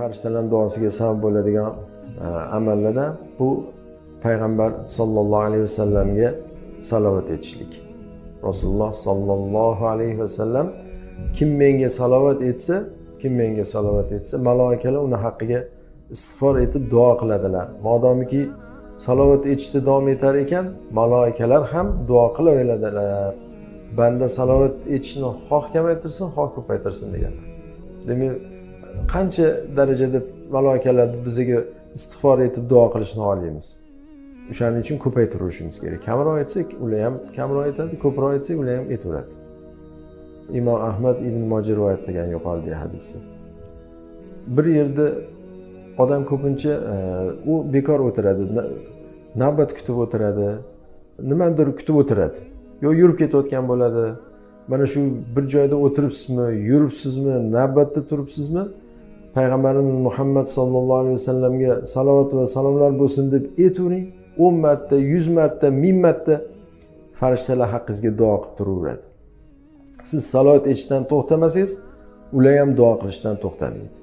farishtalarni duosiga sabab bo'ladigan e, amallardan bu payg'ambar sollallohu alayhi vasallamga salovat etishlik rasululloh sollallohu alayhi vasallam kim menga salovat etsa kim menga salovat etsa maloikalar uni haqqiga istig'for etib duo qiladilar. Modomiki salovat etishda davom etar ekan maloikalar ham duo qilaveradilar banda salovat etishni xoh kamaytirsin xoh ko'paytirsin deganlar. Demak qancha darajada maloikalar bizga istig'for etib duo qilishni xohlaymiz o'shaning uchun ko'paytirishimiz kerak. Kamroq aytsak ular ham kamroq aytadi ko'proq aytsak ular ham aytaveradi. Imom ahmad ibn moji rivoyat qilgan yuqoridagi hadisni bir yerda odam ko'pincha e, u bekor o'tiradi navbat kutib o'tiradi nimanidir kutib o'tiradi. Yo yurib ketayotgan bo'ladi mana shu bir joyda o'tiribsizmi yuribsizmi navbatda turibsizmi? Payg'ambarimiz muhammad sollallohu alayhi vasallamga salovat va salomlar bo'lsin deb aytavering o'n marta yuz marta ming marta farishtalar haqqingizga duo qilib turaveradi. Siz salovat aytishdan to'xtamasangiz ular ham duo qilishdan to'xtamaydi.